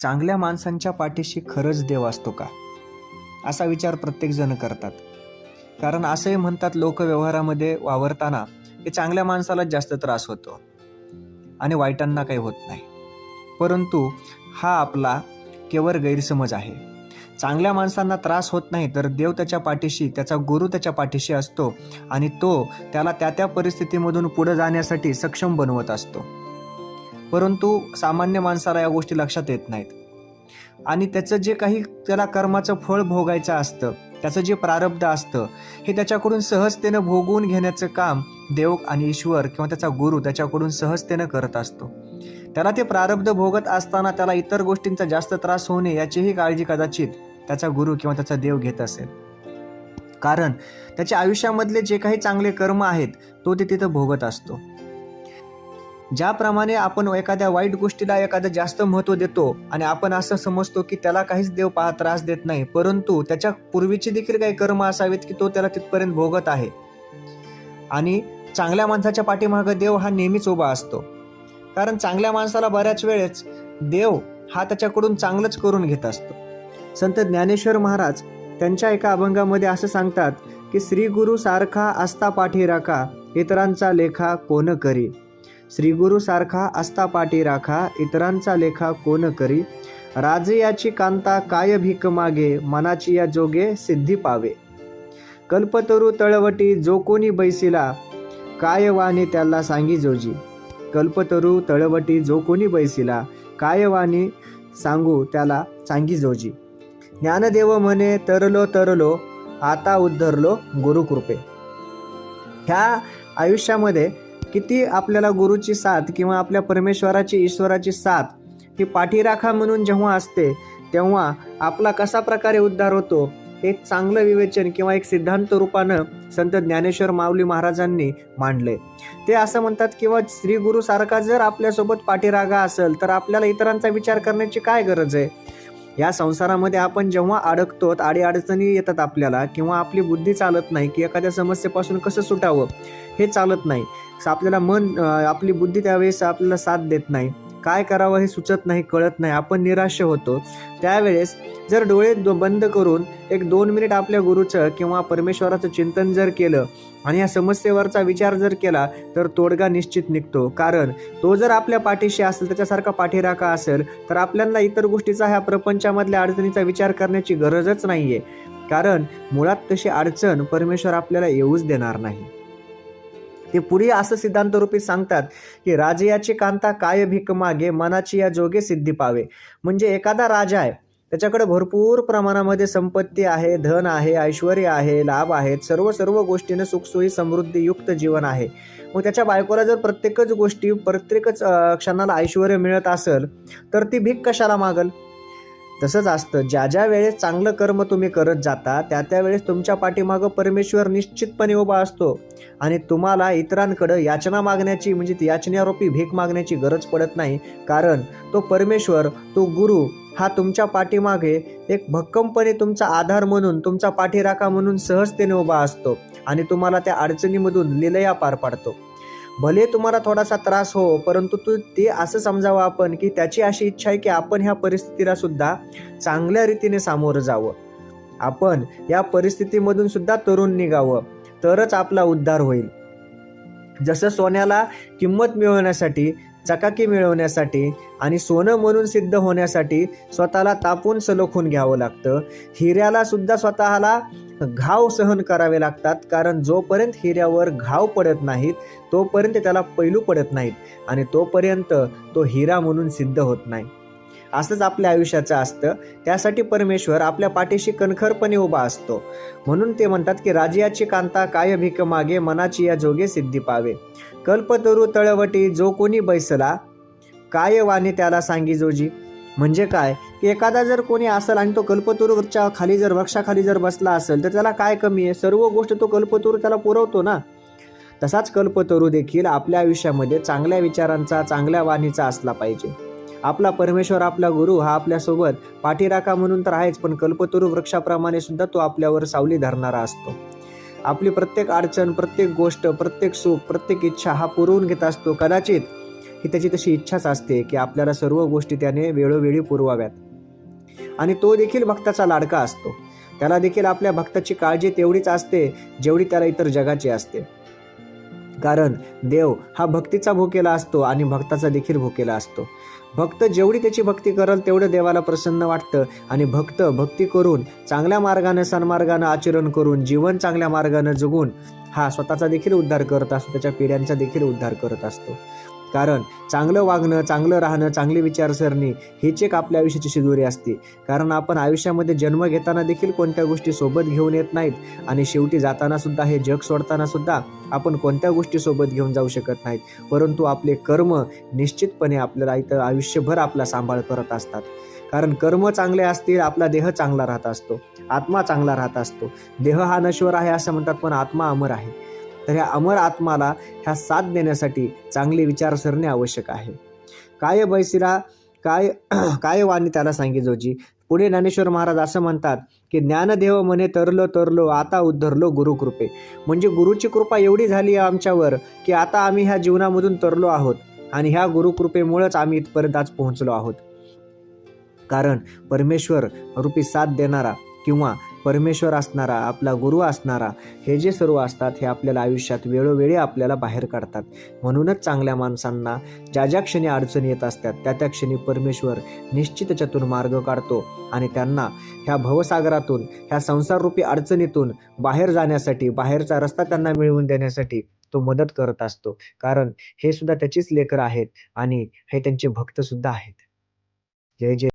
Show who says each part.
Speaker 1: चांगल्या माणसांच्या पाठीशी खरंच देव असतो का? असा विचार प्रत्येकजण करतात. कारण असंही म्हणतात लोकव्यवहारामध्ये वावरताना की चांगल्या माणसालाच जास्त त्रास होतो आणि वाईटांना काही होत नाही. परंतु हा आपला केवळ गैरसमज आहे. चांगल्या माणसांना त्रास होत नाही तर देव त्याच्या पाठीशी त्याचा गुरु त्याच्या पाठीशी असतो आणि तो त्याला त्या त्या परिस्थितीमधून पुढे जाण्यासाठी सक्षम बनवत असतो. परंतु सामान्य माणसाला या गोष्टी लक्षात येत नाहीत. आणि त्याचं जे काही त्याला कर्माचं फळ भोगायचं असतं त्याचं जे प्रारब्ध असतं हे त्याच्याकडून सहजतेनं भोगवून घेण्याचं काम देव आणि ईश्वर किंवा त्याचा गुरु त्याच्याकडून सहजतेनं करत असतो. त्याला ते प्रारब्ध भोगत असताना त्याला इतर गोष्टींचा जास्त त्रास होणे याचीही काळजी कदाचित त्याचा गुरु किंवा त्याचा देव घेत असेल. कारण त्याच्या आयुष्यामधले जे काही चांगले कर्म आहेत तो ते तिथं भोगत असतो. ज्याप्रमाणे आपण एखाद्या वाईट गोष्टीला एखादं जास्त महत्त्व देतो आणि आपण असं समजतो की त्याला काहीच देव पा त्रास देत नाही परंतु त्याच्या पूर्वीचे देखील काही कर्म असावेत की तो त्याला तिथपर्यंत भोगत आहे. आणि चांगल्या माणसाच्या पाठीमागं देव हा नेहमीच उभा असतो. कारण चांगल्या माणसाला बऱ्याच वेळेस देव हा त्याच्याकडून चांगलंच करून घेत असतो. संत ज्ञानेश्वर महाराज त्यांच्या एका अभंगामध्ये असं सांगतात की श्री गुरु सारखा असता पाठी राखा इतरांचा लेखा कोण करी? श्रीगुरुसारखा आस्थापाठी असता पाठी राखा इतरांचा लेखा कोण करी? राजयाची कांता काय भीक मागे मनाची या जोगे सिद्धी पावे. कल्पतरू तळवटी जो कोणी बैसिला काय वाणी त्याला सांगी जोजी? कल्पतरू तळवटी जो कोणी बैसिला काय वाणी सांगू त्याला सांगी जोजी? ज्ञानदेव म्हणे तरलो तरलो आता उद्धरलो गुरुकृपे. ह्या आयुष्यामध्ये किती आपल्याला गुरुची साथ किंवा आपल्या परमेश्वराची ईश्वराची साथ ही पाठीराखा म्हणून जेव्हा असते तेव्हा आपला कसा प्रकारे उद्धार होतो एक चांगलं विवेचन किंवा एक सिद्धांत रूपानं संत ज्ञानेश्वर माऊली महाराजांनी मांडले. ते असं म्हणतात किंवा श्री गुरुसारखा जर आपल्यासोबत पाठीरागा असेल तर आपल्याला इतरांचा विचार करण्याची काय गरज आहे? या संसारामध्ये आपण जेव्हा अडकतो अडीअडचणी येतात आपल्याला किंवा आपली बुद्धी चालत नाही की एखाद्या समस्येपासून कसं सुटावं हे चालत नाही. आपल्याला मन आपली बुद्धी त्यावेळेस आपल्याला साथ देत नाही. काय करावं हे सुचत नाही कळत नाही. आपण निराश होतो. त्यावेळेस जर डोळे बंद करून एक दोन मिनिट आपल्या गुरुचं किंवा परमेश्वराचं चिंतन जर केलं आणि या समस्येवरचा विचार जर केला तर तोडगा निश्चित निघतो. कारण तो जर आपल्या पाठीशी असेल त्याच्यासारखा पाठीराखा असेल तर आपल्याला इतर गोष्टीचा ह्या प्रपंचामधल्या अडचणीचा विचार करण्याची गरजच नाही आहे कारण मुळात तशी अडचण परमेश्वर आपल्याला येऊच देणार नाही. ते पुढे असं सिद्धांतरूपी सांगतात की राजयाची कांता काय भीक मागे मनाची या जोगे सिद्धी पावे. म्हणजे एखादा राजा आहे त्याच्याकडे भरपूर प्रमाणामध्ये संपत्ती आहे धन आहे ऐश्वर आहे लाभ आहेत सर्व सर्व गोष्टीने सुखसोयी समृद्धीयुक्त जीवन आहे. मग त्याच्या बायकोला जर प्रत्येकच गोष्टी प्रत्येकच क्षणाला ऐश्वर मिळत असेल तर ती भीक कशाला मागल? तसंच असतं. ज्या ज्या वेळेस चांगलं कर्म तुम्ही करत जाता त्या त्या वेळेस तुमच्या पाठीमागं परमेश्वर निश्चितपणे उभा असतो. आणि तुम्हाला इतरांकडं याचना मागण्याची म्हणजे याचनारोपी भीक मागण्याची गरज पडत नाही. कारण तो परमेश्वर तो गुरु हा तुमच्या पाठीमागे एक भक्कमपणे तुमचा आधार म्हणून तुमचा पाठीराखा म्हणून सहजतेने उभा असतो. आणि तुम्हाला त्या अडचणीमधून लिलया पार पाडतो. भले तुम्हाला थोडासा त्रास हो परंतु तू ते असं समजावं आपण की त्याची अशी इच्छा आहे की आपण ह्या परिस्थितीला सुद्धा चांगल्या रीतीने सामोरं जावं. आपण या परिस्थितीमधून सुद्धा तरुण निघावं तरच आपला उद्धार होईल. जसं सोन्याला किंमत मिळवण्यासाठी चकाकी मिळवण्यासाठी आणि सोनं म्हणून सिद्ध होण्यासाठी स्वतःला तापून सलोखून घ्यावं लागतं. हिऱ्याला सुद्धा स्वतःला घाव सहन करावे लागतात कारण जोपर्यंत हिऱ्यावर घाव पडत नाहीत तोपर्यंत त्याला पैलू पडत नाहीत आणि तोपर्यंत तो हिरा म्हणून सिद्ध होत नाही. असंच आपल्या आयुष्याचं असतं. त्यासाठी परमेश्वर आपल्या पाठीशी कणखरपणे उभा असतो. म्हणून ते म्हणतात की राजियाची कांता काय भिक मागे मनाची या जोगे सिद्धी पावे. कल्पतरू तळवटी जो कोणी बैसला काय वाणी त्याला सांगी जोजी? म्हणजे काय? की एखादा जर कोणी असेल आणि तो कल्पतरूच्या खाली जर वृक्षाखाली जर बसला असेल तर त्याला काय कमी आहे? सर्व गोष्ट तो कल्पतरू त्याला पुरवतो ना? तसाच कल्पतरू देखील आपल्या आयुष्यामध्ये चांगल्या विचारांचा चांगल्या वाणीचा असला पाहिजे. आपला परमेश्वर आपला गुरु हा आपल्यासोबत पाठीराखा म्हणून तर आहेच पण कल्पतरू वृक्षाप्रमाणे सुद्धा तो आपल्यावर सावली धरणारा असतो. आपली प्रत्येक अडचण प्रत्येक गोष्ट प्रत्येक सुख प्रत्येक इच्छा हा पुरवून घेत असतो. कदाचित ही त्याची तशी इच्छाच असते की आपल्याला सर्व गोष्टी त्याने वेळोवेळी पुरवाव्यात. आणि तो देखील भक्ताचा लाडका असतो. त्याला देखील आपल्या भक्ताची काळजी तेवढीच असते जेवढी त्याला इतर जगाची असते. कारण देव हा भक्तीचा भुकेला असतो आणि भक्ताचा देखील भुकेला असतो. भक्त जेवढी त्याची भक्ती करल तेवढं देवाला प्रसन्न वाटतं. आणि भक्त भक्ती करून चांगल्या मार्गानं सन्मार्गानं आचरण करून जीवन चांगल्या मार्गानं जगून हा स्वतःचा देखील उद्धार करत असतो त्याच्या पिढ्यांचा देखील उद्धार करत असतो. कारण चांगलं वागणं चांगलं राहणं चांगली विचारसरणी हीच एक आपल्या आयुष्याची शिदोरी असते. कारण आपण आयुष्यामध्ये जन्म घेताना देखील कोणत्या गोष्टी सोबत घेऊन येत नाहीत आणि शेवटी जाताना सुद्धा हे जग सोडताना सुद्धा आपण कोणत्या गोष्टी सोबत घेऊन जाऊ शकत नाहीत. परंतु आपले कर्म निश्चितपणे आपल्याला इथं आयुष्यभर आपला सांभाळ करत असतात. कारण कर्म चांगले असतील आपला देह चांगला राहत असतो. आत्मा चांगला राहत असतो. देह हा नश्वर आहे असं म्हणतात पण आत्मा अमर आहे. तर ह्या अमर आत्माला ह्या साथ देण्यासाठी चांगले विचार सरणे आवश्यक आहे. काय बैसिरा? काय काय वाणी त्याला सांगितोजी पुढे ज्ञानेश्वर महाराज असं म्हणतात की ज्ञानदेव म्हणे तरलो तरलो आता उद्धरलो गुरुकृपे. म्हणजे गुरुची कृपा एवढी झाली आहे आमच्यावर की आता आम्ही ह्या जीवनामधून तरलो आहोत आणि ह्या गुरुकृपेमुळेच आम्ही इथपर्यंत आज पोहोचलो आहोत. कारण परमेश्वर रूपी साथ देणारा किंवा परमेश्वर असणारा आपला गुरु असणारा हे जे सर्व असतात हे आपल्याला आयुष्यात वेळोवेळी आपल्याला बाहेर काढतात. म्हणूनच चांगल्या माणसांना ज्या ज्या क्षणी अडचणी येत असतात त्या त्या क्षणी परमेश्वर निश्चित त्याच्यातून मार्ग काढतो आणि त्यांना ह्या भवसागरातून ह्या संसाररूपी अडचणीतून बाहेर जाण्यासाठी बाहेरचा रस्ता त्यांना मिळवून देण्यासाठी तो मदत करत असतो. कारण हे सुद्धा त्याचीच लेकर आहेत आणि हे त्यांचे भक्त सुद्धा आहेत. जय जय